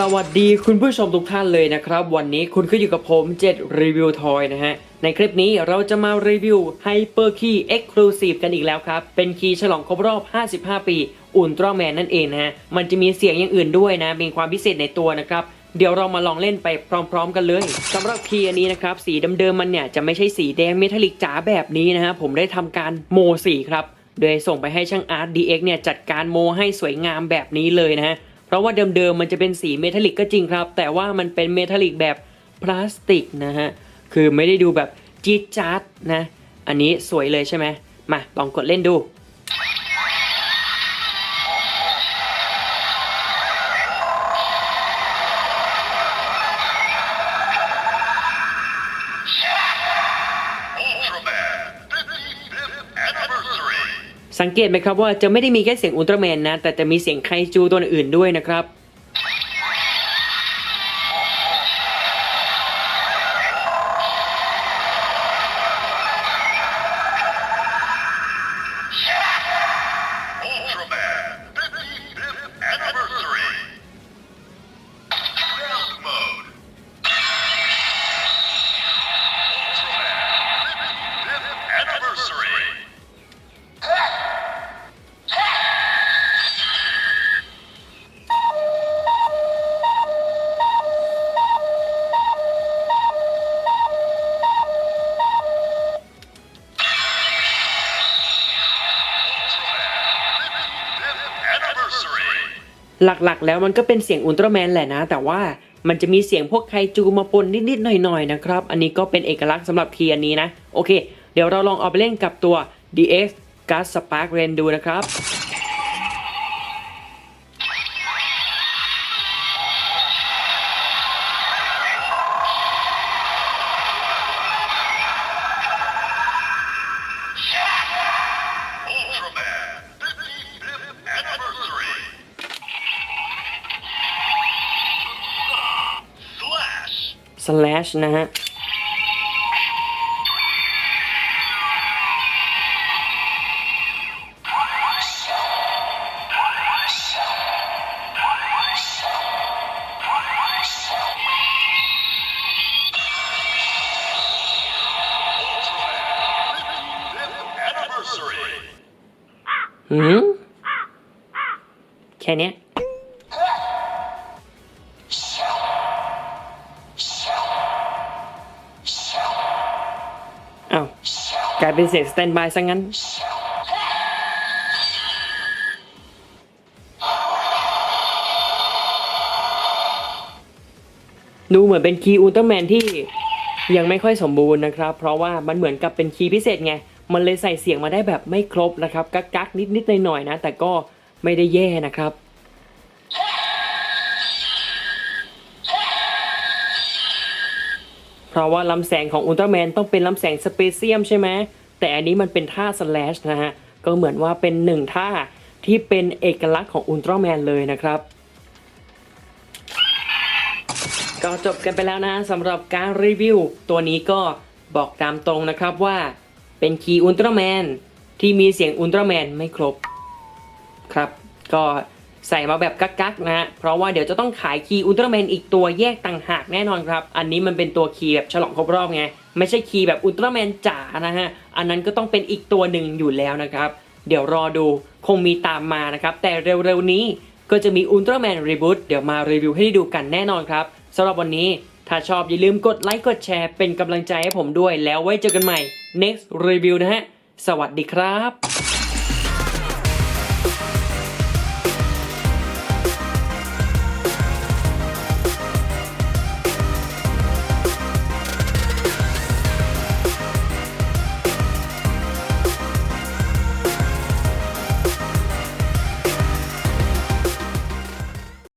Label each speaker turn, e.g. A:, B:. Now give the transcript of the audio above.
A: สวัสดีคุณผู้ชมทุกท่านเลยนะครับ วันนี้คุณก็อยู่กับผม7รีวิวทอยนะฮะ ในคลิปนี้เราจะมารีวิว Hyper Key Exclusive กันอีกแล้วครับ เป็นคีย์ฉลองครบรอบ 55 ปีอุลตร้าแมนนั่นเองนะฮะ มันจะมีเสียงอย่างอื่นด้วยนะเป็นความพิเศษในตัวนะครับเดี๋ยวเรามาลองเล่นไปพร้อม ๆ กันเลยสำหรับคีย์อันนี้นะครับ สีเดิมๆมันเนี่ยจะไม่ใช่สีแดงเมทัลลิกจ๋าแบบนี้นะฮะผมได้ทำการโมสีครับ โดยส่งไปให้ช่างอาร์ต DX เนี่ยจัดการโมให้สวยงามแบบนี้เลยนะฮะ ราะว่าเดิมๆมันจะเป็นสีเมทัลลิกก็จริงครับ แต่ว่ามันเป็นเมทัลลิกแบบพลาสติกนะฮะ คือไม่ได้ดูแบบจี๊ดจ๊าดนะ อันนี้สวยเลยใช่ไหมมาลองกดเล่นดู สังเกตไหมครับว่าจะไม่ได้มีแค่เสียงอุลตร้าแมนนะ แต่จะมีเสียงไคจูตัวอื่นด้วยนะครับ หลักๆ แล้วมันก็เป็นเสียงอุลตร้าแมนแหละนะ แต่ว่ามันจะมีเสียงพวกไคจูมาปนนิดๆ หน่อยๆ นะครับ อันนี้ก็เป็นเอกลักษณ์สำหรับคีย์อันนี้นะ โอเค เดี๋ยวเราลองเอาไปเล่นกับตัว DX Gas Spark Rain ดูนะครับ
B: slash
A: นะฮะหืมแค่นี้ อ้าวกลายเป็นเสียงสแตนบายซะงั้น ดูเหมือนเป็นคีย์อุลตร้าแมนที่ยังไม่ค่อยสมบูรณ์นะครับ เพราะว่ามันเหมือนกับเป็นคีย์พิเศษไง มันเลยใส่เสียงมาได้แบบไม่ครบนะครับ กักกักนิดนิดๆหน่อยๆนะ แต่ก็ไม่ได้แย่นะครับ เพราะว่าลำแสงของอุลตร้าแมนต้องเป็นลำแสงสเปเซียมใช่ไหมแต่อันนี้มันเป็นท่าสแลชนะฮะก็เหมือนว่าเป็นหนึ่งท่าที่เป็นเอกลักษณ์ของอุลตร้าแมนเลยนะครับ ก็จบกันไปแล้วนะสำหรับการรีวิว ตัวนี้ก็บอกตามตรงนะครับว่าเป็นคีย์อุลตร้าแมนที่มีเสียงอุลตร้าแมนไม่ครบครับ ก็ ใส่มาแบบกักๆนะฮะเพราะว่าเดี๋ยวจะต้องขายคีย์อุลตร้าแมนอีกตัวแยกต่างหากแน่นอนครับ อันนี้มันเป็นตัวคีย์แบบฉลองครบรอบไง ไม่ใช่คีย์แบบอุลตร้าแมนจ๋านะฮะ อันนั้นก็ต้องเป็นอีกตัวหนึ่งอยู่แล้วนะครับ เดี๋ยวรอดูคงมีตามมานะครับ แต่เร็วๆนี้ก็จะมีอุลตร้าแมนรีบูตเดี๋ยวมารีวิวให้ได้ดูกันแน่นอนครับสำหรับวันนี้ถ้าชอบอย่าลืมกดไลค์กดแชร์เป็นกำลังใจให้ผมด้วยแล้วไว้เจอกันใหม่ next review นะฮะ สวัสดีครับ